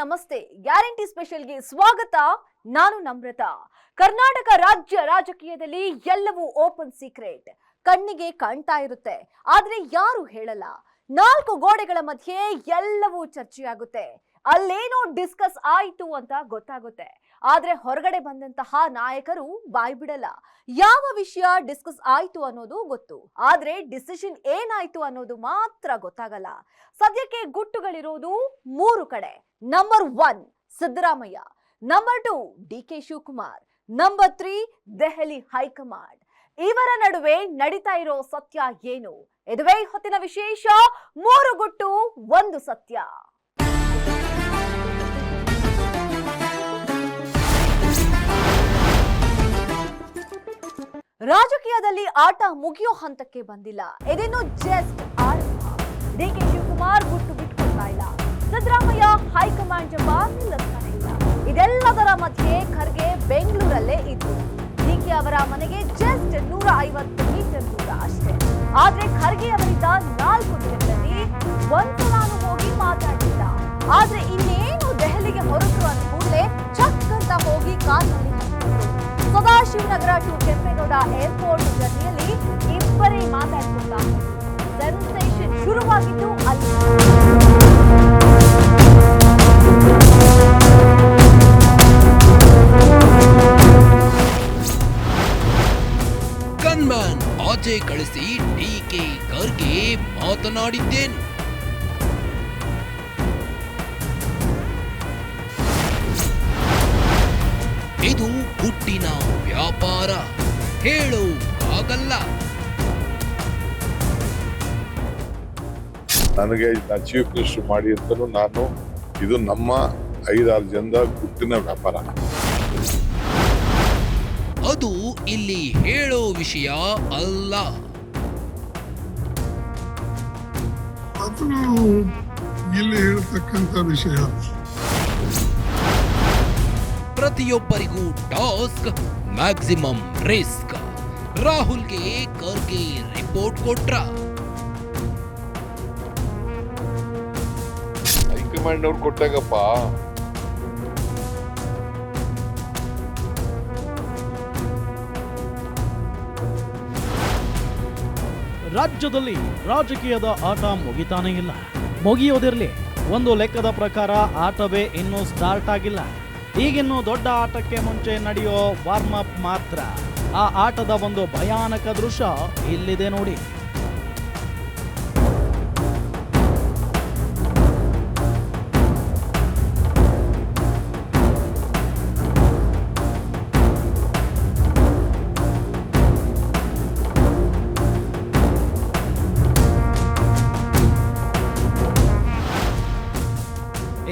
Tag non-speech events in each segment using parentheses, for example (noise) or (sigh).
ನಮಸ್ತೆ. ಗ್ಯಾರಂಟಿ ಸ್ಪೆಷಲ್ಗೆ ಸ್ವಾಗತ. ನಾನು ನಮ್ರತ. ಕರ್ನಾಟಕ ರಾಜ್ಯ ರಾಜಕೀಯದಲ್ಲಿ ಎಲ್ಲವೂ ಓಪನ್ ಸೀಕ್ರೆಟ್. ಕಣ್ಣಿಗೆ ಕಾಣ್ತಾ ಇರುತ್ತೆ. ಆದ್ರೆ ಯಾರು ಹೇಳಲ್ಲ. ನಾಲ್ಕು ಗೋಡೆಗಳ ಮಧ್ಯೆ ಎಲ್ಲವೂ ಚರ್ಚೆಯಾಗುತ್ತೆ. ಅಲ್ಲೇನೋ ಡಿಸ್ಕಸ್ ಆಯಿತು ಅಂತ ಗೊತ್ತಾಗುತ್ತೆ. ಆದ್ರೆ ಹೊರಗಡೆ ಬಂದಂತಹ ನಾಯಕರು ಬಾಯ್ ಬಿಡಲ್ಲ. ಯಾವ ವಿಷಯ ಡಿಸ್ಕಸ್ ಆಯ್ತು ಅನ್ನೋದು ಗೊತ್ತು. ಆದ್ರೆ ಡಿಸಿಷನ್ ಏನಾಯ್ತು ಅನ್ನೋದು ಮಾತ್ರ ಗೊತ್ತಾಗಲ್ಲ. ಸದ್ಯಕ್ಕೆ ಗುಟ್ಟುಗಳಿರೋದು ಮೂರು ಕಡೆ. Number one Siddaramaiah number two D K Shivakumar number three Delhi high command ಇವರ ನಡುವೆ ನಡೀತಾ ಇರೋ ಸತ್ಯ ಏನು? ಇದುವೇ ಹೊತ್ತಿನ ವಿಶೇಷ, ಮೂರು ಗುಟ್ಟು, ಒಂದು ಸತ್ಯ. ರಾಜಕೀಯದಲ್ಲಿ ಆಟ ಮುಗಿಯೋ ಹಂತಕ್ಕೆ ಬಂದಿಲ್ಲ. ಇದೇನು ಜಸ್ಟ್ ಆರಂಭ. ಡಿ ಕೆ ಶಿವಕುಮಾರ್ ಗುಟ್ಟು ಸಿದ್ದರಾಮಯ್ಯ ಹೈಕಮಾಂಡ್ ಜಂಬ ಇಲ್ಲ ಇದೆಲ್ಲದರ ಮಧ್ಯೆ ಖರ್ಗೆ ಬೆಂಗಳೂರಲ್ಲೇ ಇದ್ರು ಡಿ ಕೆ ಅವರ ಮನೆಗೆ ಜಸ್ಟ್ ನೂರ ಐವತ್ತು ಮೀಟರ್ ದೂರ ಅಷ್ಟೇ. ಆದ್ರೆ ಖರ್ಗೆ ಅವರಿಂದ ನಾಲ್ಕು ದಿನಗಳಲ್ಲಿ ನಾನು ಹೋಗಿ ಮಾತಾಡಿಲ್ಲ. ಆದ್ರೆ ಇನ್ನೇನು ದೆಹಲಿಗೆ ಹೊರಟು ಅಂತ ಕೂಡಲೇ ಚಕ್ ಅಂತ ಹೋಗಿ ಕಾರ್ನಲ್ಲಿ ಸದಾಶಿವನಗರ ಟು ಕೆಂಪೇಗೌಡ ಏರ್ಪೋರ್ಟ್ ಜರ್ನಿಯಲ್ಲಿ ಇಬ್ಬರೇ ಮಾತಾಡಿಕೊಂಡ ಸೆನ್ಸೇಷನ್ ಶುರುವಾಗಿದ್ದು ಅಲ್ಲಿ. ಆಚೆ ಕಳಿಸಿ ಡಿಕೆ ಖರ್ಗೆ ಮಾತನಾಡಿದ್ದೇನು. ಇದು ಹುಟ್ಟಿನ ವ್ಯಾಪಾರ. ಹೇಳು ಆಗಲ್ಲ ನನಗೆ ನಾನು ಚೀಫ್ ಮಿನಿಸ್ಟರ್ ಮಾಡಿ ಅಂತಲೂ ನಾನು, ಇದು ನಮ್ಮ ಐದಾರು ಜನದ ಗುಟ್ಟಿನ ವ್ಯಾಪಾರ. ಅದು ಇಲ್ಲಿ ಹೇಳೋ ವಿಷಯ ಅಲ್ಲ. ಅದು ಇಲ್ಲಿ ಹೇಳ್ತಕ್ಕಂಥ ವಿಷಯ. ಪ್ರತಿಯೊಬ್ಬರಿಗೂ ಟಾಸ್ಕ್ ಮ್ಯಾಕ್ಸಿಮಮ್ ರಿಸ್ಕ್. ರಾಹುಲ್ಗೆ ಖರ್ಗೆ ರಿಪೋರ್ಟ್ ಕೊಟ್ರ. ಹೈಕಮಾಂಡ್ ಅವ್ರು ಕೊಟ್ಟಾಗಪ್ಪ. ರಾಜ್ಯದಲ್ಲಿ ರಾಜಕೀಯದ ಆಟ ಮುಗಿತಾನೇ ಇಲ್ಲ. ಮುಗಿಯೋದಿರಲಿ, ಒಂದು ಲೆಕ್ಕದ ಪ್ರಕಾರ ಆಟವೇ ಇನ್ನೂ ಸ್ಟಾರ್ಟ್ ಆಗಿಲ್ಲ. ಈಗಿನ್ನು ದೊಡ್ಡ ಆಟಕ್ಕೆ ಮುಂಚೆ ನಡೆಯೋ ವಾರ್ಮ್ ಅಪ್ ಮಾತ್ರ. ಆ ಆಟದ ಒಂದು ಭಯಾನಕ ದೃಶ್ಯ ಇಲ್ಲಿದೆ ನೋಡಿ.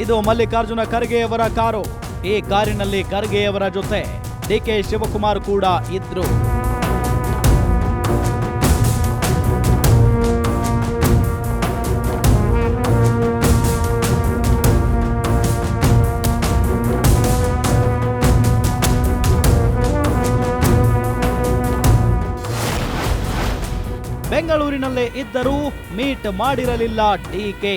ಇದು ಮಲ್ಲಿಕಾರ್ಜುನ ಖರ್ಗೆಯವರ ಕಾರು. ಈ ಕಾರಿನಲ್ಲಿ ಖರ್ಗೆಯವರ ಜೊತೆ ಡಿ ಕೆ ಶಿವಕುಮಾರ್ ಕೂಡ ಇದ್ರು. ಬೆಂಗಳೂರಿನಲ್ಲೇ ಇದ್ದರೂ ಮೀಟ್ ಮಾಡಿರಲಿಲ್ಲ ಡಿಕೆ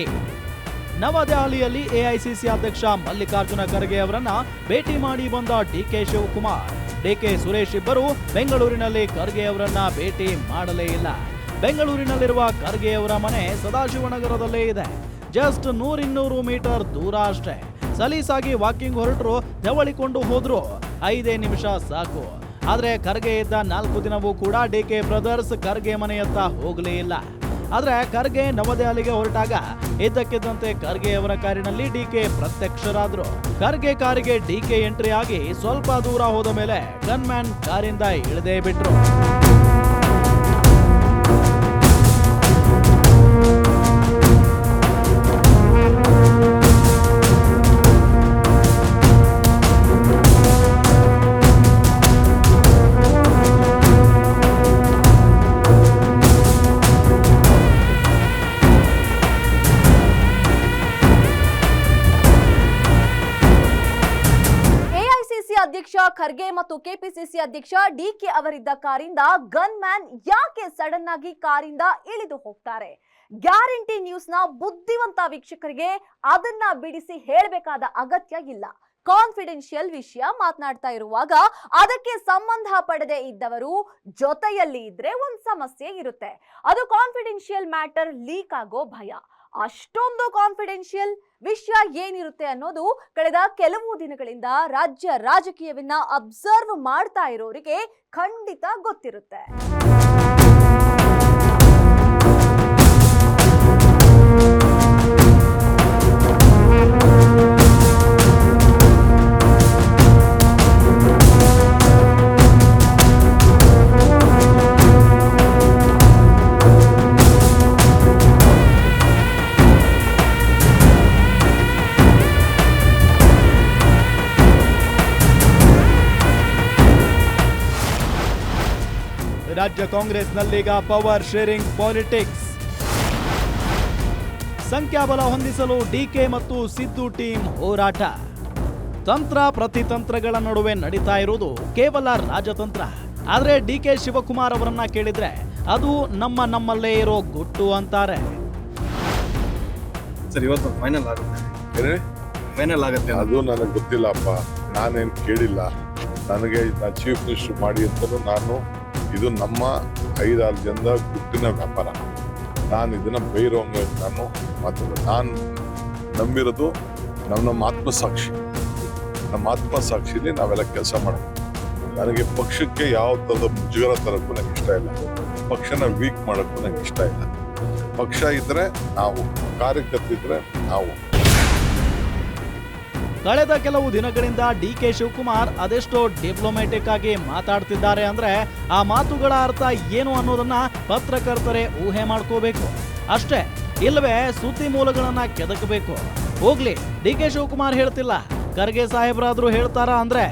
ನವದೆಹಲಿಯಲ್ಲಿ ಎಐಸಿಸಿ ಅಧ್ಯಕ್ಷ ಮಲ್ಲಿಕಾರ್ಜುನ ಖರ್ಗೆ ಅವರನ್ನ ಭೇಟಿ ಮಾಡಿ ಬಂದ ಡಿಕೆ ಶಿವಕುಮಾರ್. ಡಿಕೆ ಸುರೇಶ್ ಇಬ್ಬರು ಬೆಂಗಳೂರಿನಲ್ಲಿ ಖರ್ಗೆ ಅವರನ್ನ ಭೇಟಿ ಮಾಡಲೇ ಇಲ್ಲ. ಬೆಂಗಳೂರಿನಲ್ಲಿರುವ ಖರ್ಗೆ ಅವರ ಮನೆ ಸದಾಶಿವನಗರದಲ್ಲೇ ಇದೆ. ಜಸ್ಟ್ ನೂರಿನ್ನೂರು ಮೀಟರ್ ದೂರ ಅಷ್ಟೇ. ಸಲೀಸಾಗಿ ವಾಕಿಂಗ್ ಹೊರಟರು ತೆವಳಿಕೊಂಡು ಹೋದ್ರು. ಐದೇ ನಿಮಿಷ ಸಾಕು. ಆದ್ರೆ ಖರ್ಗೆ ಇದ್ದ ನಾಲ್ಕು ದಿನವೂ ಕೂಡ ಡಿಕೆ ಬ್ರದರ್ಸ್ ಖರ್ಗೆ ಮನೆಯತ್ತ ಹೋಗಲೇ ಇಲ್ಲ. ಆದ್ರೆ ಖರ್ಗೆ ನವದೆಹಲಿಗೆ ಹೊರಟಾಗ ಇದ್ದಕ್ಕಿದ್ದಂತೆ ಖರ್ಗೆ ಅವರ ಕಾರಿನಲ್ಲಿ ಡಿಕೆ ಪ್ರತ್ಯಕ್ಷರಾದ್ರು. ಖರ್ಗೆ ಕಾರಿಗೆ ಡಿಕೆ ಎಂಟ್ರಿ ಆಗಿ ಸ್ವಲ್ಪ ದೂರ ಹೋದ ಮೇಲೆ ಗನ್ಮ್ಯಾನ್ ಕಾರಿಂದ ಇಳದೇ ಬಿಟ್ರು. ಅಧ್ಯಕ್ಷ ಖರ್ಗೆ ಮತ್ತು ಕೆಪಿಸಿಸಿ ಅಧ್ಯಕ್ಷ ಡಿಕೆ ಅವರಿದ್ದ ಕಾರಿಂದ ಗನ್ ಮ್ಯಾನ್ ಯಾಕೆ ಸಡನ್ ಆಗಿ ಕಾರಿಂದ ಇಳಿದು ಹೋಗ್ತಾರೆ? ಗ್ಯಾರಂಟಿ ನ್ಯೂಸ್ನ ಬುದ್ಧಿವಂತ ವೀಕ್ಷಕರಿಗೆ ಅದನ್ನ ಬಿಡಿಸಿ ಹೇಳಬೇಕಾದ ಅಗತ್ಯ ಇಲ್ಲ. ಕಾನ್ಫಿಡೆನ್ಷಿಯಲ್ ವಿಷಯ ಮಾತನಾಡ್ತಾ ಇರುವಾಗ ಅದಕ್ಕೆ ಸಂಬಂಧ ಪಡದೆ ಇದ್ದವರು ಜೊತೆಯಲ್ಲಿ ಇದ್ರೆ ಒಂದ್ ಸಮಸ್ಯೆ ಇರುತ್ತೆ. ಅದು ಕಾನ್ಫಿಡೆನ್ಷಿಯಲ್ ಮ್ಯಾಟರ್ ಲೀಕ್ ಆಗೋ ಭಯ. ಅಷ್ಟೊಂದು ಕಾನ್ಫಿಡೆನ್ಷಿಯಲ್ ವಿಷಯ ಏನಿರುತ್ತೆ ಅನ್ನೋದು ಕಳೆದ ಕೆಲವು ದಿನಗಳಿಂದ ರಾಜ್ಯ ರಾಜಕೀಯವನ್ನ ಅಬ್ಸರ್ವ್ ಮಾಡ್ತಾ ಇರೋರಿಗೆ ಖಂಡಿತ ಗೊತ್ತಿರುತ್ತೆ. ಕಾಂಗ್ರೆಸ್ನಲ್ಲೀಗ ಪವರ್ ಶೇರಿಂಗ್ ಪಾಲಿಟಿಕ್ಸ್. ಸಂಖ್ಯಾಬಲ ಹೊಂದಿಸಲು ಡಿಕೆ ಮತ್ತು ಸಿದ್ದು ಟೀಮ್ ಹೋರಾಟ. ತಂತ್ರ ಪ್ರತಿತಂತ್ರಗಳ ನಡುವೆ ನಡೀತಾ ಇರುವುದು ಕೇವಲ ರಾಜತಂತ್ರ. ಆದ್ರೆ ಡಿಕೆ ಶಿವಕುಮಾರ್ ಅವರನ್ನ ಕೇಳಿದ್ರೆ ಅದು ನಮ್ಮ ನಮ್ಮಲ್ಲೇ ಇರೋ ಗುಟ್ಟು ಅಂತಾರೆ. ಸರ್ ಇವತ್ತು ಫೈನಲ್ ಆಗುತ್ತೆ. ಏನೇ? ಫೈನಲ್ ಆಗುತ್ತೆ ಅದು ನನಗೆ ಗೊತ್ತಿಲ್ಲಪ್ಪ. ನಾನೇನು ಕೇಳಿಲ್ಲ. ನನಗೆ ನಾನು ಚೀಫ್ ಮಿನಿಸ್ಟರ್ ಮಾಡಿ ಅಂತಲೂ ನಾನು ಇದು ನಮ್ಮ ಐದಾರು ಜನದ ಗುಟ್ಟಿನ ವ್ಯಾಪಾರ. ನಾನು ಇದನ್ನ ಬೈರೋಂಗ ನಾನು ಮಾತಾಡೋದು ನಾನು ನಂಬಿರೋದು ನಮ್ಮ ನಮ್ಮ ಆತ್ಮಸಾಕ್ಷಿ ನಮ್ಮ ಆತ್ಮಸಾಕ್ಷಿಲಿ ನಾವೆಲ್ಲ ಕೆಲಸ ಮಾಡೋದು. ನನಗೆ ಪಕ್ಷಕ್ಕೆ ಯಾವ ಥರದ ಮುಜುಗರ ತರಕ್ಕೂ ನಂಗೆ ಇಷ್ಟ ಇಲ್ಲ. ಪಕ್ಷನ ವೀಕ್ ಮಾಡೋಕ್ಕೂ ನಂಗೆ ಇಷ್ಟ ಇಲ್ಲ. ಪಕ್ಷ ಇದ್ದರೆ ನಾವು ಕಾರ್ಯಕರ್ತಿದ್ರೆ ನಾವು. ಕಳೆದ ಕೆಲವು ದಿನಗಳಿಂದ ಡಿ ಕೆ ಶಿವಕುಮಾರ್ ಅದೆಷ್ಟೋ ಡಿಪ್ಲೊಮ್ಯಾಟಿಕ್ ಆಗಿ ಮಾತಾಡ್ತಿದ್ದಾರೆ ಅಂದ್ರೆ ಆ ಮಾತುಗಳ ಅರ್ಥ ಏನು ಅನ್ನೋದನ್ನ ಪತ್ರಕರ್ತರೇ ಊಹೆ ಮಾಡ್ಕೋಬೇಕು. ಅಷ್ಟೇ ಇಲ್ಲವೇ ಸುದ್ದಿ ಮೂಲಗಳನ್ನ ಕೆದಕಬೇಕು. ಹೋಗ್ಲಿ, ಡಿ ಕೆ ಶಿವಕುಮಾರ್ ಹೇಳ್ತಿಲ್ಲ. ಖರ್ಗೆ ಸಾಹೇಬ್ರಾದ್ರೂ ಹೇಳ್ತಾರಾ ಅಂದ್ರೆ?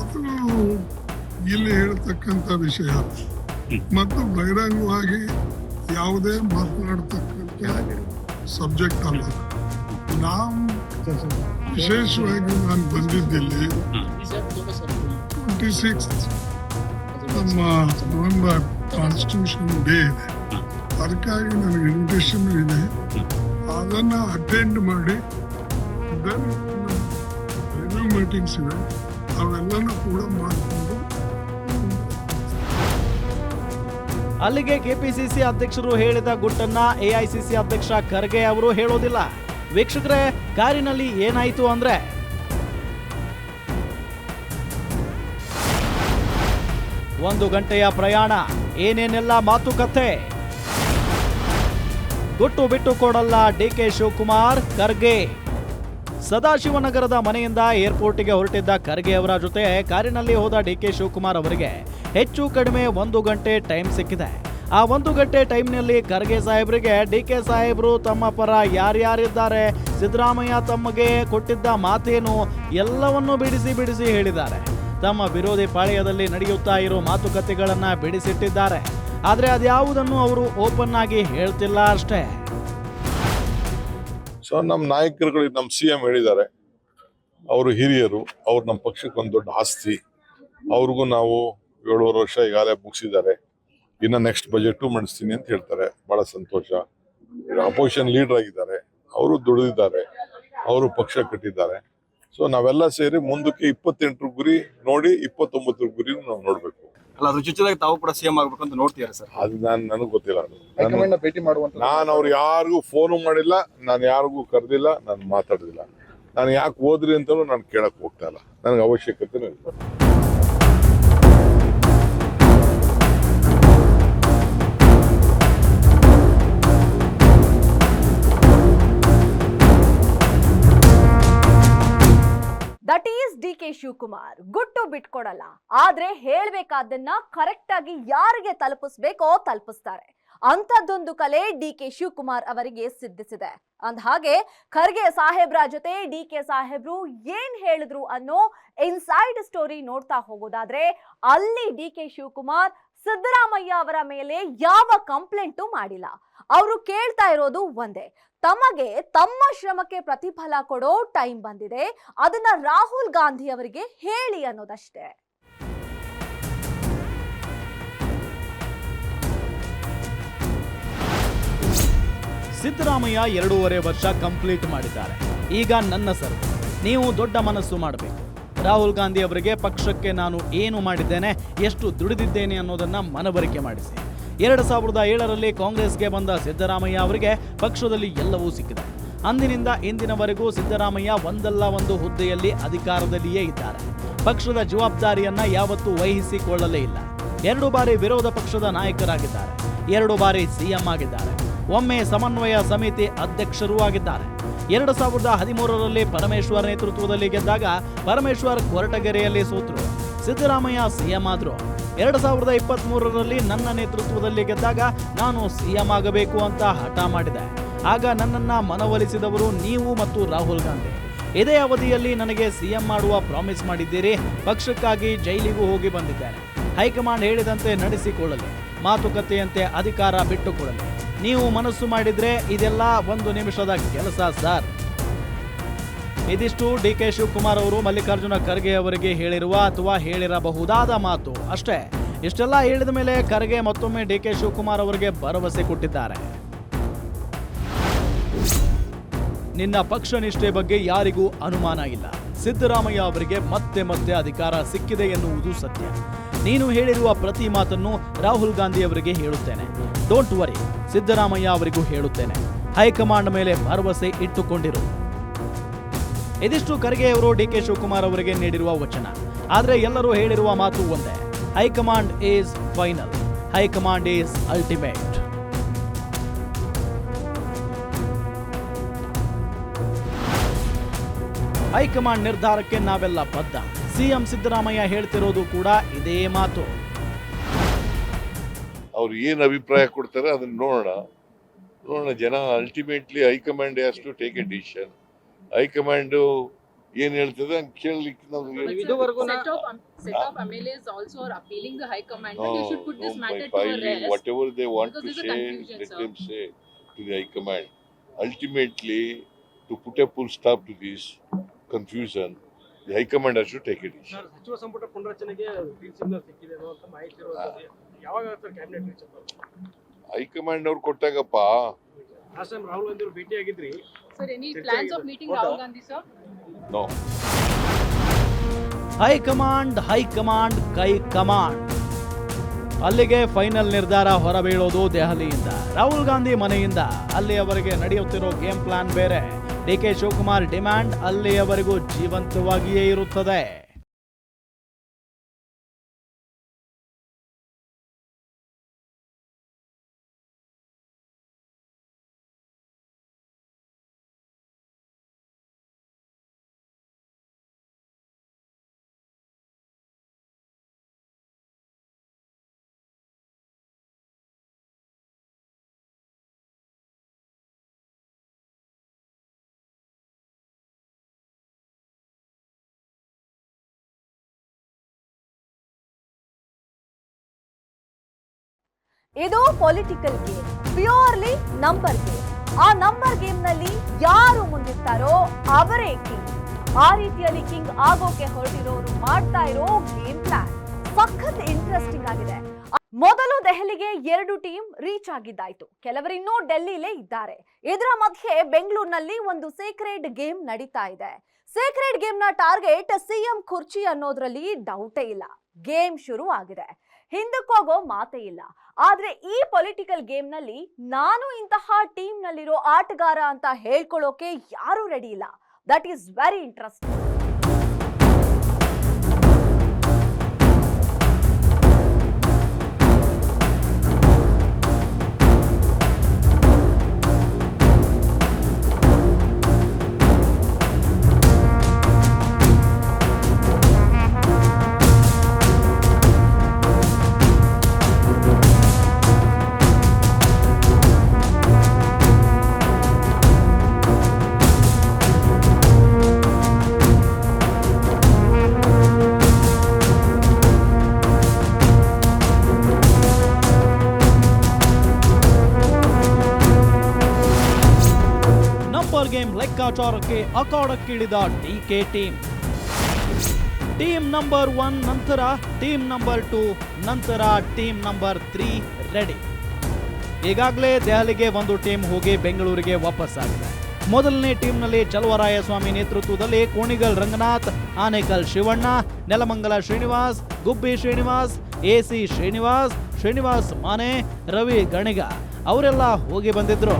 ಅದು ಇಲ್ಲಿ ಹೇಳ್ತಕ್ಕಂಥ ವಿಷಯ, ಮತ್ತು ಬಹಿರಂಗವಾಗಿ ಯಾವುದೇ ಮಾತನಾಡ್ತಕ್ಕಂಥ ಸಬ್ಜೆಕ್ಟ್ ಅಲ್ಲ. ನಾವು ವಿಶೇಷವಾಗಿ ನಾನು ಬಂದಿದ್ದಿಲ್ಲಿ ಟ್ವೆಂಟಿ ಸಿಕ್ಸ್ ನಮ್ಮ ನವೆಂಬರ್ ಕಾನ್ಸ್ಟಿಟ್ಯೂಷನ್ ಡೇ ಇದೆ. ಅದಕ್ಕಾಗಿ ನನಗೆ ಇನ್ವಿಟೇಷನ್ ಇದೆ. ಅದನ್ನ ಅಟೆಂಡ್ ಮಾಡಿ ರಿವ್ಯೂ ಮೀಟಿಂಗ್ಸ್ ಇವೆ ಅವೆಲ್ಲನೂ ಕೂಡ ಮಾಡಿಕೊಂಡು ಅಲ್ಲಿಗೆ ಕೆಪಿಸಿಸಿ ಅಧ್ಯಕ್ಷರು ಹೇಳಿದ ಗುಟ್ಟನ್ನ ಎಐಸಿಸಿ ಅಧ್ಯಕ್ಷ ಖರ್ಗೆ ಅವರು ಹೇಳೋದಿಲ್ಲ. ವೀಕ್ಷಕರೇ, ಕಾರಿನಲ್ಲಿ ಏನಾಯಿತು ಅಂದ್ರೆ ಒಂದು ಗಂಟೆಯ ಪ್ರಯಾಣ, ಏನೇನೆಲ್ಲ ಮಾತುಕತೆ? ಗುಟ್ಟು ಬಿಟ್ಟು ಕೊಡಲ್ಲ ಡಿ ಕೆ ಶಿವಕುಮಾರ್, ಖರ್ಗೆ. ಸದಾಶಿವನಗರದ ಮನೆಯಿಂದ ಏರ್ಪೋರ್ಟ್ಗೆ ಹೊರಟಿದ್ದ ಖರ್ಗೆ ಅವರ ಜೊತೆ ಕಾರಿನಲ್ಲಿ ಹೋದ ಡಿ ಕೆ ಶಿವಕುಮಾರ್ ಅವರಿಗೆ ಹೆಚ್ಚು ಕಡಿಮೆ ಒಂದು ಗಂಟೆ ಟೈಮ್ ಸಿಕ್ಕಿದೆ. ಆ ಒಂದು ಗಂಟೆ ಟೈಮ್ನಲ್ಲಿ ಖರ್ಗೆ ಸಾಹೇಬರಿಗೆ ಡಿ ಕೆ ಸಾಹೇಬರು ತಮ್ಮ ಪರ ಯಾರ್ಯಾರಿದ್ದಾರೆ, ಸಿದ್ದರಾಮಯ್ಯ ತಮಗೆ ಕೊಟ್ಟಿದ್ದ ಮಾತೇನು ಎಲ್ಲವನ್ನು ಬಿಡಿಸಿ ಬಿಡಿಸಿ ಹೇಳಿದ್ದಾರೆ. ತಮ್ಮ ವಿರೋಧಿ ಪಾಳ್ಯದಲ್ಲಿ ನಡೆಯುತ್ತಾ ಇರೋ ಮಾತುಕತೆಗಳನ್ನು ಬಿಡಿಸಿಟ್ಟಿದ್ದಾರೆ. ಆದರೆ ಅದ್ಯಾವುದನ್ನು ಅವರು ಓಪನ್ ಆಗಿ ಹೇಳ್ತಿಲ್ಲ ಅಷ್ಟೇ. ಸೊ ನಮ್ಮ ನಾಯಕರುಗಳು, ನಮ್ಮ ಸಿ ಎಂ ಹೇಳಿದ್ದಾರೆ, ಅವರು ಹಿರಿಯರು, ಅವ್ರು ನಮ್ಮ ಪಕ್ಷಕ್ಕೊಂದು ದೊಡ್ಡ ಆಸ್ತಿ. ಅವ್ರಿಗೂ ನಾವು ಏಳುವರೆ ವರ್ಷ ಈಗಾಗಲೇ ಮುಗಿಸಿದ್ದಾರೆ. ಇನ್ನು ನೆಕ್ಸ್ಟ್ ಬಜೆಟು ಮಾಡಿಸ್ತೀನಿ ಅಂತ ಹೇಳ್ತಾರೆ. ಬಹಳ ಸಂತೋಷ. ಅಪೋಸಿಷನ್ ಲೀಡರ್ ಆಗಿದ್ದಾರೆ. ಅವರು ದುಡಿದಿದ್ದಾರೆ. ಅವರು ಪಕ್ಷ ಕಟ್ಟಿದ್ದಾರೆ. ಸೊ ನಾವೆಲ್ಲ ಸೇರಿ ಮುಂದಕ್ಕೆ ಇಪ್ಪತ್ತೆಂಟರ ಗುರಿ ನೋಡಿ ಇಪ್ಪತ್ತೊಂಬತ್ತರ ಗುರಿ ನಾವು ನೋಡಬೇಕು. ಅಲ್ಲ ಅದ್ರ ಜೊತೆಗೆ ತಾವು ಕೂಡ ಸಿಎಂ ಆಗ್ಬೇಕು ಅಂತ ನೋಡ್ತೀರಾ ಸರ್? ಅದು ನಾನು ನನಗೆ ಗೊತ್ತಿಲ್ಲ ಅದು. ಭೇಟಿ ಮಾಡುವಂತ ನಾನು ಅವ್ರು ಯಾರಿಗೂ ಫೋನು ಮಾಡಿಲ್ಲ ನಾನು ಯಾರಿಗೂ ಕರೆದಿಲ್ಲ ನಾನು ಮಾತಾಡೋದಿಲ್ಲ. ನಾನು ಯಾಕೆ ಹೋದ್ರಿ ಅಂತಲೂ ನಾನು ಕೇಳಕ್ಕೆ ಹೋಗ್ತಾ ಇಲ್ಲ. ನನಗೆ ಅವಶ್ಯಕತೆ ಇಲ್ಲ. That is D K Shivakumar ಗುಟ್ಟು ಬಿಟ್ಕೊಡಲ್ಲ. ಆದ್ರೆ ಹೇಳ್ಬೇಕಾದನ್ನ ಕರೆಕ್ಟ್ ಆಗಿ ಯಾರಿಗೆ ತಲುಪಿಸ್ಬೇಕೋ ತಲುಪಿಸ್ತಾರೆ. ಅಂಥದ್ದೊಂದು ಕಲೆ ಡಿ ಕೆ ಶಿವಕುಮಾರ್ ಅವರಿಗೆ ಸಿದ್ಧಿಸಿದೆ. ಅಂದ ಹಾಗೆ ಖರ್ಗೆ ಸಾಹೇಬ್ರ ಜೊತೆ ಡಿ ಕೆ ಸಾಹೇಬ್ರು ಏನ್ ಹೇಳಿದ್ರು ಅನ್ನೋ ಇನ್ಸೈಡ್ ಸ್ಟೋರಿ ನೋಡ್ತಾ ಹೋಗೋದಾದ್ರೆ ಅಲ್ಲಿ ಡಿ ಕೆ ಶಿವಕುಮಾರ್ ಸಿದ್ದರಾಮಯ್ಯ ಅವರ ಮೇಲೆ ಯಾವ ಕಂಪ್ಲೇಂಟು ಮಾಡಿಲ್ಲ. ಅವರು ಕೇಳ್ತಾ ಇರೋದು ಒಂದೇ, ತಮಗೆ ತಮ್ಮ ಶ್ರಮಕ್ಕೆ ಪ್ರತಿಫಲ ಕೊಡೋ ಟೈಮ್ ಬಂದಿದೆ, ಅದನ್ನ ರಾಹುಲ್ ಗಾಂಧಿ ಅವರಿಗೆ ಹೇಳಿ ಅನ್ನೋದಷ್ಟೇ. ಸಿದ್ದರಾಮಯ್ಯ ಎರಡೂವರೆ ವರ್ಷ ಕಂಪ್ಲೀಟ್ ಮಾಡಿದ್ದಾರೆ. ಈಗ ನನ್ನ ಸರ್ ನೀವು ದೊಡ್ಡ ಮನಸ್ಸು ಮಾಡಬೇಕು. ರಾಹುಲ್ ಗಾಂಧಿ ಅವರಿಗೆ ಪಕ್ಷಕ್ಕೆ ನಾನು ಏನು ಮಾಡಿದ್ದೇನೆ, ಎಷ್ಟು ದುಡಿದಿದ್ದೇನೆ ಅನ್ನೋದನ್ನ ಮನವರಿಕೆ ಮಾಡಿಸಿ. ಎರಡು ಸಾವಿರದ ಏಳರಲ್ಲಿ ಕಾಂಗ್ರೆಸ್ಗೆ ಬಂದ ಸಿದ್ದರಾಮಯ್ಯ ಅವರಿಗೆ ಪಕ್ಷದಲ್ಲಿ ಎಲ್ಲವೂ ಸಿಕ್ಕಿದೆ. ಅಂದಿನಿಂದ ಇಂದಿನವರೆಗೂ ಸಿದ್ದರಾಮಯ್ಯ ಒಂದಲ್ಲ ಒಂದು ಹುದ್ದೆಯಲ್ಲಿ ಅಧಿಕಾರದಲ್ಲಿಯೇ ಇದ್ದಾರೆ. ಪಕ್ಷದ ಜವಾಬ್ದಾರಿಯನ್ನು ಯಾವತ್ತೂ ವಹಿಸಿಕೊಳ್ಳಲೇ ಇಲ್ಲ. ಎರಡು ಬಾರಿ ವಿರೋಧ ಪಕ್ಷದ ನಾಯಕರಾಗಿದ್ದಾರೆ. ಎರಡು ಬಾರಿ ಸಿಎಂ ಆಗಿದ್ದಾರೆ. ಒಮ್ಮೆ ಸಮನ್ವಯ ಸಮಿತಿ ಅಧ್ಯಕ್ಷರೂ ಆಗಿದ್ದಾರೆ. ಎರಡು ಸಾವಿರದ ಹದಿಮೂರರಲ್ಲಿ ಪರಮೇಶ್ವರ್ ನೇತೃತ್ವದಲ್ಲಿ ಗೆದ್ದಾಗ ಪರಮೇಶ್ವರ್ ಕೊರಟಗೆರೆಯಲ್ಲಿ ಸೋತರು. ಸಿದ್ದರಾಮಯ್ಯ ಸಿಎಂ ಆದರು. ಎರಡು ಸಾವಿರದ ಇಪ್ಪತ್ತ್ ಮೂರರಲ್ಲಿ ನನ್ನ ನೇತೃತ್ವದಲ್ಲಿ ಗೆದ್ದಾಗ ನಾನು ಸಿಎಂ ಆಗಬೇಕು ಅಂತ ಹಠ ಮಾಡಿದೆ. ಆಗ ನನ್ನನ್ನು ಮನವೊಲಿಸಿದವರು ನೀವು ಮತ್ತು ರಾಹುಲ್ ಗಾಂಧಿ. ಇದೇ ಅವಧಿಯಲ್ಲಿ ನನಗೆ ಸಿಎಂ ಮಾಡುವ ಪ್ರಾಮಿಸ್ ಮಾಡಿದ್ದೀರಿ. ಪಕ್ಷಕ್ಕಾಗಿ ಜೈಲಿಗೂ ಹೋಗಿ ಬಂದಿದ್ದಾರೆ. ಹೈಕಮಾಂಡ್ ಹೇಳಿದಂತೆ ನಡೆಸಿಕೊಳ್ಳಲು. ಮಾತುಕತೆಯಂತೆ ಅಧಿಕಾರ ಬಿಟ್ಟುಕೊಡಲಿ. ನೀವು ಮನಸ್ಸು ಮಾಡಿದ್ರೆ ಇದೆಲ್ಲ ಒಂದು ನಿಮಿಷದ ಕೆಲಸ, ಸರ್. ಇದಿಷ್ಟು ಡಿ ಕೆ ಶಿವಕುಮಾರ್ ಅವರು ಮಲ್ಲಿಕಾರ್ಜುನ ಖರ್ಗೆ ಅವರಿಗೆ ಹೇಳಿರುವ ಅಥವಾ ಹೇಳಿರಬಹುದಾದ ಮಾತು ಅಷ್ಟೇ. ಇಷ್ಟೆಲ್ಲ ಹೇಳಿದ ಮೇಲೆ ಖರ್ಗೆ ಮತ್ತೊಮ್ಮೆ ಡಿ ಕೆ ಶಿವಕುಮಾರ್ ಅವರಿಗೆ ಭರವಸೆ ಕೊಟ್ಟಿದ್ದಾರೆ. ನಿನ್ನ ಪಕ್ಷ ನಿಷ್ಠೆ ಬಗ್ಗೆ ಯಾರಿಗೂ ಅನುಮಾನ ಇಲ್ಲ. ಸಿದ್ದರಾಮಯ್ಯ ಅವರಿಗೆ ಮತ್ತೆ ಮತ್ತೆ ಅಧಿಕಾರ ಸಿಕ್ಕಿದೆ ಎನ್ನುವುದು ಸತ್ಯ. ನೀನು ಹೇಳಿರುವ ಪ್ರತಿ ಮಾತನ್ನು ರಾಹುಲ್ ಗಾಂಧಿ ಅವರಿಗೆ ಹೇಳುತ್ತೇನೆ. ಡೋಂಟ್ ವರಿ ಸಿದ್ದರಾಮಯ್ಯ ಅವರಿಗೂ ಹೇಳುತ್ತೇನೆ. ಹೈಕಮಾಂಡ್ ಮೇಲೆ ಭರವಸೆ ಇಟ್ಟುಕೊಂಡಿರು. ಇದಿಷ್ಟು ಖರ್ಗೆ ಅವರು ಡಿ ಕೆ ಶಿವಕುಮಾರ್ ಅವರಿಗೆ ನೀಡಿರುವ ವಚನ. ಆದರೆ ಎಲ್ಲರೂ ಹೇಳಿರುವ ಮಾತು ಒಂದೇ. High command is final. High command is ultimate. High command ನಿರ್ಧಾರಕ್ಕೆ ನಾವೆಲ್ಲ ಬದ್ಧ. ಸಿಎಂ ಸಿದ್ದರಾಮಯ್ಯ ಹೇಳ್ತಿರೋದು ಕೂಡ ಇದೇ ಮಾತು. ಅವ್ರು ಏನು ಅಭಿಪ್ರಾಯ ಕೊಡ್ತಾರೆ ಅದನ್ನ ನೋಡೋಣ ನೋಡೋಣ ಜನ ultimately high command has to take a decision high command ಏನ್ ಹೇಳ್ತದೆ ಹಂಗ್ ಕೇಳಲಿಕ್ಕೆ ನಾವು um, say, let them say to the High Command. Ultimately, to put a full stop to this confusion, the High Command has to take a decision. Sir ಸಚಿವ ಸಂಪುಟ ಪುನರಚನೆಗೆ ಸಿಕ್ಕಿದೆ ಅಂತ ಮಾಹಿತಿ ಯಾವಾಗ ಸರ್ ಕ್ಯಾಬಿನೆಟ್ ಹೈ ಹೈಕಮಾಂಡ್ ಅವ್ರು ಕೊಟ್ಟಾಗಪ್ಪ. Last time Rahul Gandhi ಅವರು ಭೇಟಿ ಆಗಿದ್ರಿ? No high command high command ಕೈ ಕಮಾಂಡ್. ಅಲ್ಲಿಗೆ ಫೈನಲ್ ನಿರ್ಧಾರ ಹೊರಬೀಳೋದು ದೆಹಲಿಯಿಂದ. ರಾಹುಲ್ ಗಾಂಧಿ ಮನೆಯಿಂದ. ಅಲ್ಲಿಯವರೆಗೆ ನಡೆಯುತ್ತಿರೋ ಗೇಮ್ ಪ್ಲಾನ್ ಬೇರೆ. ಡಿ ಕೆ ಶಿವಕುಮಾರ್ ಡಿಮ್ಯಾಂಡ್ ಅಲ್ಲಿಯವರೆಗೂ ಜೀವಂತವಾಗಿಯೇ ಇರುತ್ತದೆ. ಇದು political game purely number game ಆ ನಂಬರ್ ಗೇಮ್ನಲ್ಲಿ ಯಾರು ಮುಂದಿರ್ತಾರೋ ಅವರೇ ಕಿಂಗ್ ಆ ರೀತಿಯಲ್ಲಿ ಕಿಂಗ್ ಆಗೋಕೆ ಹೊರಟಿರೋರು ಮಾಡ್ತಾ ಇರೋ ಗೇಮ್ ಪ್ಲಾನ್ ಸಖತ್ ಇಂಟ್ರೆಸ್ಟಿಂಗ್ ಆಗಿದೆ. ಮೊದಲು ದೆಹಲಿಗೆ ಎರಡು ಟೀಮ್ ರೀಚ್ ಆಗಿದ್ದಾಯ್ತು. ಕೆಲವರಿನ್ನೂ ಡೆಲ್ಲಿಲೇ ಇದ್ದಾರೆ. ಇದರ ಮಧ್ಯೆ ಬೆಂಗಳೂರಿನಲ್ಲಿ ಒಂದು ಸೀಕ್ರೆಟ್ ಗೇಮ್ ನಡೀತಾ ಇದೆ. ಸೀಕ್ರೆಟ್ ಗೇಮ್ನ ಟಾರ್ಗೆಟ್ ಸಿಎಂ ಕುರ್ಚಿ ಅನ್ನೋದ್ರಲ್ಲಿ ಡೌಟೇ ಇಲ್ಲ. ಗೇಮ್ ಶುರು ಆಗಿದೆ ಹಿಂದಕ್ಕೋಗೋ ಮಾತೇ ಇಲ್ಲ. ಆದ್ರೆ ಈ ಪೊಲಿಟಿಕಲ್ ಗೇಮ್ನಲ್ಲಿ ನಾನು ಇಂತಹ ಟೀಮ್ ನಲ್ಲಿರೋ ಆಟಗಾರ ಅಂತ ಹೇಳ್ಕೊಳ್ಳೋಕೆ ಯಾರು ರೆಡಿ ಇಲ್ಲ. That is very interesting game ಲೆಕ್ಕಾಚಾರಕ್ಕೆ ಅಖಾಡಕ್ಕಿಳಿದ DK team. Team number one ನಂತರ ಟೀಮ್ ನಂಬರ್ ಟೂ, ನಂತರ ಟೀಮ್ ನಂಬರ್ ತ್ರೀ, ರೆಡಿ. ಈಗಾಗಲೇ ದೆಹಲಿಗೆ ಒಂದು ಟೀಮ್ ಹೋಗಿ ಬೆಂಗಳೂರಿಗೆ ವಾಪಸ್ಸಾಗಿದೆ ಮೊದಲನೇ ಟೀಮ್ನಲ್ಲಿ ಚಲುವರಾಯಸ್ವಾಮಿ ನೇತೃತ್ವದಲ್ಲಿ ಕೋಣಿಗಲ್ ರಂಗನಾಥ್, ಆನೇಕಲ್ ಶಿವಣ್ಣ, ನೆಲಮಂಗಲ ಶ್ರೀನಿವಾಸ್, ಗುಬ್ಬಿ ಶ್ರೀನಿವಾಸ್ ಎಸಿ ಶ್ರೀನಿವಾಸ್ ಶ್ರೀನಿವಾಸ್ ಮಾನೆ, ರವಿ ಗಣಿಗ, ಅವರೆಲ್ಲ ಹೋಗಿ ಬಂದಿದ್ರು.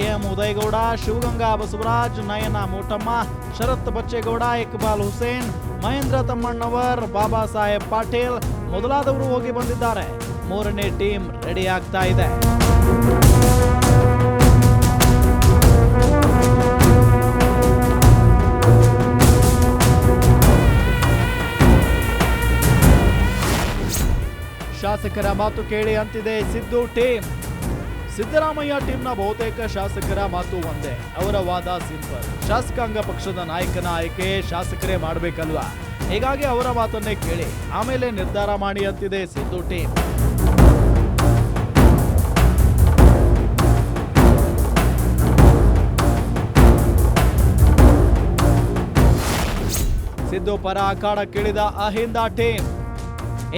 ಕೆಎಂ ಉದಯಗೌಡ, ಶಿವಗಂಗಾ ಬಸವರಾಜ್, ನಯನ ಮೋಟಮ್ಮ, ಶರತ್ ಬಚ್ಚೇಗೌಡ, ಇಕ್ಬಾಲ್ ಹುಸೇನ್, ಮಹೇಂದ್ರ ತಮ್ಮಣ್ಣವರ್ ಬಾಬಾ ಸಾಹೇಬ್ ಪಾಟೀಲ್ ಮೊದಲಾದವರು ಹೋಗಿ ಬಂದಿದ್ದಾರೆ. ಮೂರನೇ ಟೀಮ್ ರೆಡಿ ಆಗ್ತಾ ಇದೆ. ಶಾಸಕರ ಮಾತು ಕೇಳಿ ಅಂತಿದೆ ಸಿದ್ದು ಟೀಮ್. ಸಿದ್ದರಾಮಯ್ಯ ಟೀಮ್ನ ಬಹುತೇಕ ಶಾಸಕರ ಮಾತು ಒಂದೇ, ಅವರ ವಾದ ಸಿಂಪಲ್. ಶಾಸಕಾಂಗ ಪಕ್ಷದ ನಾಯಕನ ಆಯ್ಕೆ ಶಾಸಕರೇ ಮಾಡಬೇಕಲ್ವಾ? ಹೀಗಾಗಿ ಅವರ ಮಾತನ್ನೇ ಕೇಳಿ, ಆಮೇಲೆ ನಿರ್ಧಾರ ಮಾಡಿ ಅಂತಿದೆ ಸಿದ್ದು ಟೀಮ್. ಸಿದ್ದು ಪರ ಅಖಾಡಕ್ಕಿಳಿದ ಅಹಿಂದ ಟೀಮ್.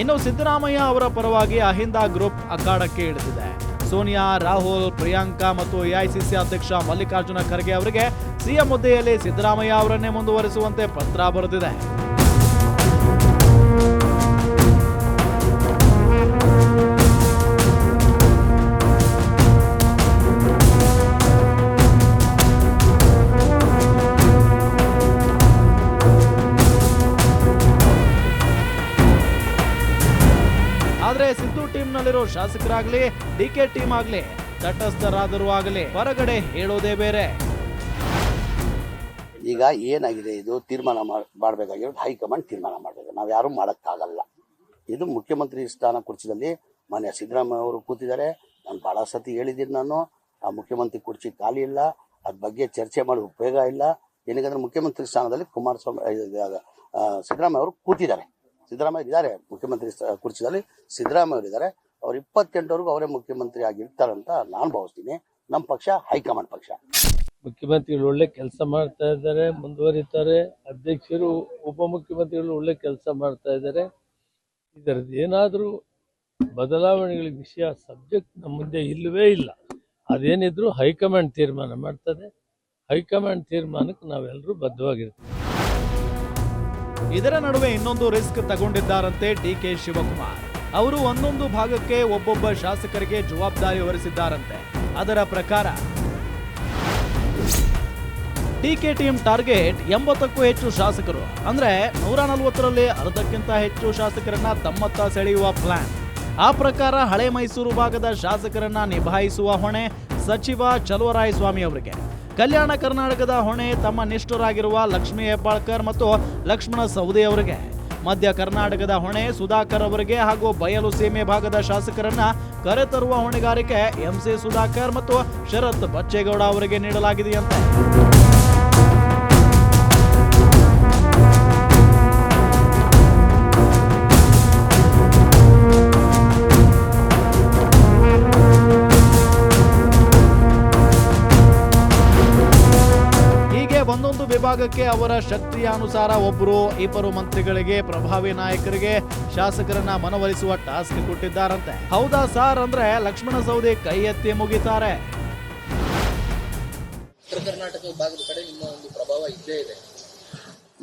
ಇನ್ನು ಸಿದ್ದರಾಮಯ್ಯ ಅವರ ಪರವಾಗಿ ಅಹಿಂದ ಗ್ರೂಪ್ ಅಖಾಡಕ್ಕೆ ಇಳಿದಿದೆ. ಸೋನಿಯಾ, ರಾಹುಲ್, ಪ್ರಿಯಾಂಕಾ ಮತ್ತು ಎಐಸಿಸಿ ಅಧ್ಯಕ್ಷ ಮಲ್ಲಿಕಾರ್ಜುನ ಖರ್ಗೆ ಅವರಿಗೆ ಸಿಎಂ ಹುದ್ದೆಯಲ್ಲಿ ಸಿದ್ದರಾಮಯ್ಯ ಅವರನ್ನೇ ಮುಂದುವರಿಸುವಂತೆ ಪತ್ರ ಬರೆದಿದೆ. ಶಾಸಕರಾಗ್ಲಿ ಡಿಕೆ ಟೀಮ್ ಆಗ್ಲಿ ತಟಸ್ಥರಾದರೂ ಆಗಲಿ, ಹೊರಗಡೆ ಹೇಳೋದೇ ಬೇರೆ. ಈಗ ಏನಾಗಿದೆ? ಇದು ತೀರ್ಮಾನ ಮಾಡಬೇಕಾಗಿರೋದು ಹೈಕಮಾಂಡ್ ತೀರ್ಮಾನ ಮಾಡಬೇಕು. ನಾವು ಯಾರು ಮಾಡೋಕ್ಕಾಗಲ್ಲ. ಇದು ಮುಖ್ಯಮಂತ್ರಿ ಸ್ಥಾನ ಕುರ್ಚಿದಲ್ಲಿ ಮಾನ್ಯ ಸಿದ್ದರಾಮಯ್ಯ ಅವರು ಕೂತಿದ್ದಾರೆ. ನಾನು ಭಾಳ ಸತಿ ಹೇಳಿದ್ದೀನಿ ನಾನು. ಆ ಮುಖ್ಯಮಂತ್ರಿ ಕುರ್ಚಿ ಖಾಲಿ ಇಲ್ಲ. ಅದ್ರ ಬಗ್ಗೆ ಚರ್ಚೆ ಮಾಡಿ ಉಪಯೋಗ ಇಲ್ಲ. ಏನಕ್ಕಂದ್ರೆ ಮುಖ್ಯಮಂತ್ರಿ ಸ್ಥಾನದಲ್ಲಿ ಕುಮಾರಸ್ವಾಮಿ ಸಿದ್ದರಾಮಯ್ಯ ಅವರು ಕೂತಿದ್ದಾರೆ. ಸಿದ್ದರಾಮಯ್ಯ ಇದ್ದಾರೆ ಮುಖ್ಯಮಂತ್ರಿ ಕುರ್ಚಿದಲ್ಲಿ ಸಿದ್ದರಾಮಯ್ಯ ಅವರು ಇದ್ದಾರೆ. ಅವ್ರು ಇಪ್ಪತ್ತೆಂಟವರೆಗೂ ಅವರೇ ಮುಖ್ಯಮಂತ್ರಿ ಆಗಿರ್ತಾರಂತ ನಾನು ಭಾವಿಸ್ತೀನಿ. ನಮ್ಮ ಪಕ್ಷ ಹೈಕಮಾಂಡ್ ಪಕ್ಷ. ಮುಖ್ಯಮಂತ್ರಿಗಳು ಒಳ್ಳೆ ಕೆಲಸ ಮಾಡ್ತಾ ಇದ್ದಾರೆ ಮುಂದುವರಿತಾರೆ. ಅಧ್ಯಕ್ಷರು ಉಪಮುಖ್ಯಮಂತ್ರಿಗಳು ಒಳ್ಳೆ ಕೆಲಸ ಮಾಡ್ತಾ ಇದ್ದಾರೆ. ಇದರದ್ದು ಏನಾದರೂ ಬದಲಾವಣೆಗಳ ವಿಷಯ ಸಬ್ಜೆಕ್ಟ್ ನಮ್ಮ ಮುಂದೆ ಇಲ್ಲವೇ ಇಲ್ಲ. ಅದೇನಿದ್ರು ಹೈಕಮಾಂಡ್ ತೀರ್ಮಾನ ಮಾಡ್ತದೆ. ಹೈಕಮಾಂಡ್ ತೀರ್ಮಾನಕ್ಕೆ ನಾವೆಲ್ಲರೂ ಬದ್ಧವಾಗಿರ್ತೀವಿ. ಇದರ ನಡುವೆ ಇನ್ನೊಂದು ರಿಸ್ಕ್ ತಗೊಂಡಿದ್ದಾರಂತೆ ಡಿ ಕೆ ಶಿವಕುಮಾರ್. ಅವರು ಒಂದೊಂದು ಭಾಗಕ್ಕೆ ಒಬ್ಬೊಬ್ಬ ಶಾಸಕರಿಗೆ ಜವಾಬ್ದಾರಿ ಹೊರಿಸಿದ್ದಾರಂತೆ. ಅದರ ಪ್ರಕಾರ ಟಿಕೆ ಟೀಮ್ ಟಾರ್ಗೆಟ್ ಎಂಬತ್ತಕ್ಕೂ ಹೆಚ್ಚು ಶಾಸಕರು. ಅಂದ್ರೆ ನೂರ ನಲವತ್ತರಲ್ಲಿ ಅರ್ಧಕ್ಕಿಂತ ಹೆಚ್ಚು ಶಾಸಕರನ್ನ ತಮ್ಮತ್ತ ಸೆಳೆಯುವ ಪ್ಲಾನ್ ಆ ಪ್ರಕಾರ ಹಳೆ ಮೈಸೂರು ಭಾಗದ ಶಾಸಕರನ್ನ ನಿಭಾಯಿಸುವ ಹೊಣೆ ಸಚಿವ ಚಲುವರಾಯಸ್ವಾಮಿ ಅವರಿಗೆ. ಕಲ್ಯಾಣ ಕರ್ನಾಟಕದ ಹೊಣೆ ತಮ್ಮ ನಿಷ್ಠರಾಗಿರುವ ಲಕ್ಷ್ಮೀ ಹೆಬ್ಬಾಳ್ಕರ್ ಮತ್ತು ಲಕ್ಷ್ಮಣ ಸವದಿ ಅವರಿಗೆ. ಮಧ್ಯ ಕರ್ನಾಟಕದ ಹೊಣೆ ಸುಧಾಕರ್ ಅವರಿಗೆ ಹಾಗೂ ಬಯಲು ಸೀಮೆ ಭಾಗದ ಶಾಸಕರನ್ನ ಕರೆತರುವ ಹೊಣೆಗಾರಿಕೆ ಎಂಸಿ ಸುಧಾಕರ್ ಮತ್ತು ಶರತ್ ಬಚ್ಚೇಗೌಡ ಅವರಿಗೆ ನೀಡಲಾಗಿದೆಯಂತೆ ವಿಭಾಗಕ್ಕೆ ಅವರ ಶಕ್ತಿಯ ಅನುಸಾರ ಒಬ್ಬರು ಇಬ್ಬರು ಮಂತ್ರಿಗಳಿಗೆ ಪ್ರಭಾವಿ ನಾಯಕರಿಗೆ ಶಾಸಕರನ್ನ ಮನವೊಲಿಸುವ ಟಾಸ್ಕ್ ಕೊಟ್ಟಿದ್ದಾರಂತೆ. ಹೌದಾ ಸಾರ್ ಅಂದ್ರೆ ಲಕ್ಷ್ಮಣ ಸೌದಿ ಕೈ ಎತ್ತಿ ಮುಗಿತಾರೆ.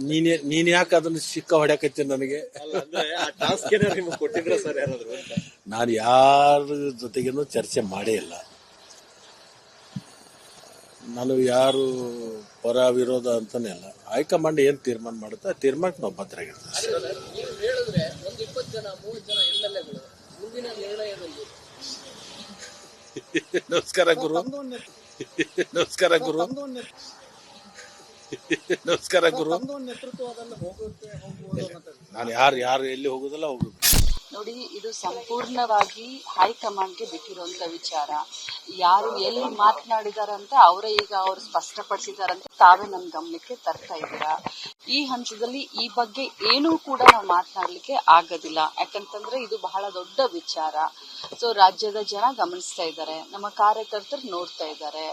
ನೀನೇ ನೀನ್ ಯಾಕೆ ಅದನ್ನ ಸಿಕ್ಕ ಹೊಡ್ಯಾಕತ್ತಿ ನನಗೆ? ಕೊಟ್ಟಿದ್ರೆ ಸರ್ ಯಾರಾದ್ರು ಅಂತ? ನಾನು ಯಾರ ಜೊತೆಗೇನು ಚರ್ಚೆ ಮಾಡೇ ಇಲ್ಲ. ನಾನು ಯಾರು ಪರ ವಿರೋಧ ಅಂತಾನೆ ಅಲ್ಲ. ಹೈಕಮಾಂಡ್ ಏನ್ ತೀರ್ಮಾನ ಮಾಡುತ್ತೆ? ಆ ತೀರ್ಮಾನಕ್ಕೆ ನಾವು ಬದ್ಧರಾಗಿರ್ತೀವಿ (laughs) ನಮಸ್ಕಾರ ಗುರು. (laughs) ನಮಸ್ಕಾರ ಗುರು. (laughs) ನಮಸ್ಕಾರ ಗುರು. ನಾನು ಯಾರು ಯಾರು ಎಲ್ಲಿ ಹೋಗುದಲ್ಲ ಹೋಗುದು. ನೋಡಿ, ಇದು ಸಂಪೂರ್ಣವಾಗಿ ಹೈಕಮಾಂಡ್ಗೆ ಬಿಟ್ಟಿರುವಂತ ವಿಚಾರ. ಯಾರು ಎಲ್ಲಿ ಮಾತನಾಡಿದಾರಂತ, ಅವರೇ ಈಗ ಅವ್ರು ಸ್ಪಷ್ಟಪಡಿಸಿದಾರಂತ ತಾವೇ ನಮ್ಮ ಗಮನಕ್ಕೆ ತರ್ತಾ ಇದ್ದೀರಾ? ಈ ಹಂತದಲ್ಲಿ ಈ ಬಗ್ಗೆ ಏನೂ ಕೂಡ ನಾವು ಮಾತನಾಡಲಿಕ್ಕೆ ಆಗೋದಿಲ್ಲ. ಯಾಕಂತಂದ್ರೆ ಇದು ಬಹಳ ದೊಡ್ಡ ವಿಚಾರ. ಸೊ ರಾಜ್ಯದ ಜನ ಗಮನಿಸ್ತಾ ಇದ್ದಾರೆ. ನಮ್ಮ ಕಾರ್ಯಕರ್ತರು ನೋಡ್ತಾ ಇದ್ದಾರೆ.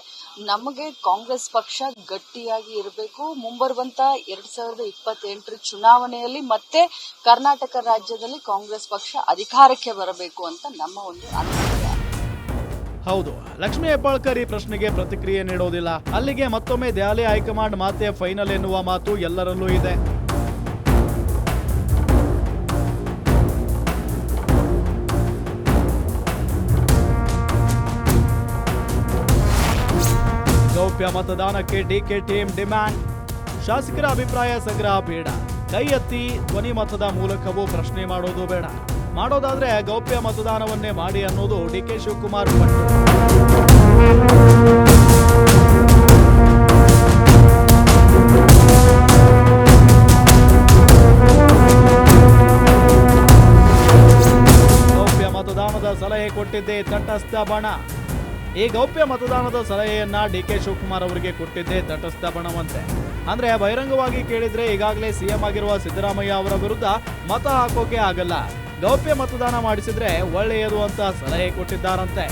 ನಮಗೆ ಕಾಂಗ್ರೆಸ್ ಪಕ್ಷ ಗಟ್ಟಿಯಾಗಿ ಇರಬೇಕು. ಮುಂಬರುವಂತ ಎರಡ್ ಸಾವಿರದ ಇಪ್ಪತ್ತೆಂಟರ ಚುನಾವಣೆಯಲ್ಲಿ ಮತ್ತೆ ಕರ್ನಾಟಕ ರಾಜ್ಯದಲ್ಲಿ ಕಾಂಗ್ರೆಸ್ ಪಕ್ಷ ಅಧಿಕಾರಕ್ಕೆ ಬರಬೇಕು ಅಂತ ನಮ್ಮ ಒಂದು ಅನಿಸಿಕೆ. ಹೌದು. ಲಕ್ಷ್ಮೀ ಹೆಬ್ಬಾಳ್ಕರ್ ಈ ಪ್ರಶ್ನೆಗೆ ಪ್ರತಿಕ್ರಿಯೆ ನೀಡೋದಿಲ್ಲ. ಅಲ್ಲಿಗೆ ಮತ್ತೊಮ್ಮೆ ದೆಹಲಿ ಹೈಕಮಾಂಡ್ ಮಾತೆ ಫೈನಲ್ ಎನ್ನುವ ಮಾತು ಎಲ್ಲರಲ್ಲೂ ಇದೆ. ಗೌಪ್ಯ ಮತದಾನಕ್ಕೆ ಡಿಕೆ ಟೀಮ್ ಡಿಮ್ಯಾಂಡ್. ಶಾಸಕರ ಅಭಿಪ್ರಾಯ ಸಂಗ್ರಹ ಬೇಡ. ಕೈ ಎತ್ತಿ ಧ್ವನಿ ಮತದ ಮೂಲಕವೂ ಪ್ರಶ್ನೆ ಮಾಡೋದು ಬೇಡ. ಮಾಡೋದಾದ್ರೆ ಗೌಪ್ಯ ಮತದಾನವನ್ನೇ ಮಾಡಿ ಅನ್ನೋದು ಡಿ ಕೆ ಶಿವಕುಮಾರ್ ಪಟ್ಟು. ಗೌಪ್ಯ ಮತದಾನದ ಸಲಹೆ ಕೊಟ್ಟಿದ್ದೆ ತಟಸ್ಥ ಬಣ. ಈ ಗೌಪ್ಯ ಮತದಾನದ ಸಲಹೆಯನ್ನ ಡಿ ಕೆ ಶಿವಕುಮಾರ್ ಅವರಿಗೆ ಕೊಟ್ಟಿದ್ದೇ ತಟಸ್ಥ ಬಣವಂತೆ. ಅಂದ್ರೆ ಬಹಿರಂಗವಾಗಿ ಕೇಳಿದ್ರೆ ಈಗಾಗಲೇ ಸಿಎಂ ಆಗಿರುವ ಸಿದ್ದರಾಮಯ್ಯ ಅವರ ವಿರುದ್ಧ ಮತ ಹಾಕೋಕೆ ಆಗಲ್ಲ. ಗೌಪ್ಯ ಮತದಾನ ಮಾಡಿಸಿದ್ರೆ ಒಳ್ಳೆಯದು ಅಂತ ಸಲಹೆ ಕೊಟ್ಟಿದ್ದಾರಂತೆ.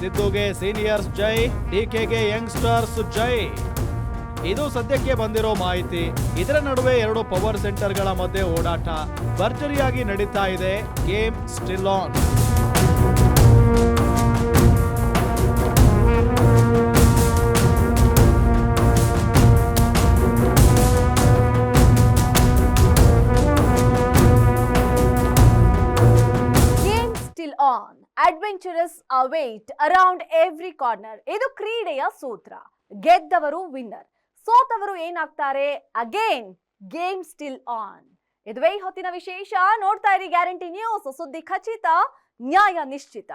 ಸಿದ್ದುಗೆ ಸೀನಿಯರ್ಸ್ ಜೈ ಡಿಕೆಗೆ ಯಂಗ್ಸ್ಟರ್ಸ್ ಜೈ. ಇದು ಸದ್ಯಕ್ಕೆ ಬಂದಿರೋ ಮಾಹಿತಿ. ಇದರ ನಡುವೆ ಎರಡು ಪವರ್ ಸೆಂಟರ್ಗಳ ಮಧ್ಯೆ ಓಡಾಟ ಭರ್ಜರಿಯಾಗಿ ನಡೀತಾ ಇದೆ. Game still on on adventurous await around every corner ಇದು ಕ್ರೀಡೆಯ ಸೂತ್ರ. ಗೆದ್ದವರು ವಿನ್ನರ್ ಸೋತವರು ಏನಾಗ್ತಾರೆ? ಅಗೇನ್ ಗೇಮ್ ಸ್ಟಿಲ್ ಆನ್ ಇದುವೇ ಹೊತ್ತಿನ ವಿಶೇಷ. ನೋಡ್ತಾ ಇರಿ ಗ್ಯಾರಂಟಿ ನ್ಯೂಸ್. ಸುದ್ದಿ ಖಚಿತ, ನ್ಯಾಯ ನಿಶ್ಚಿತ.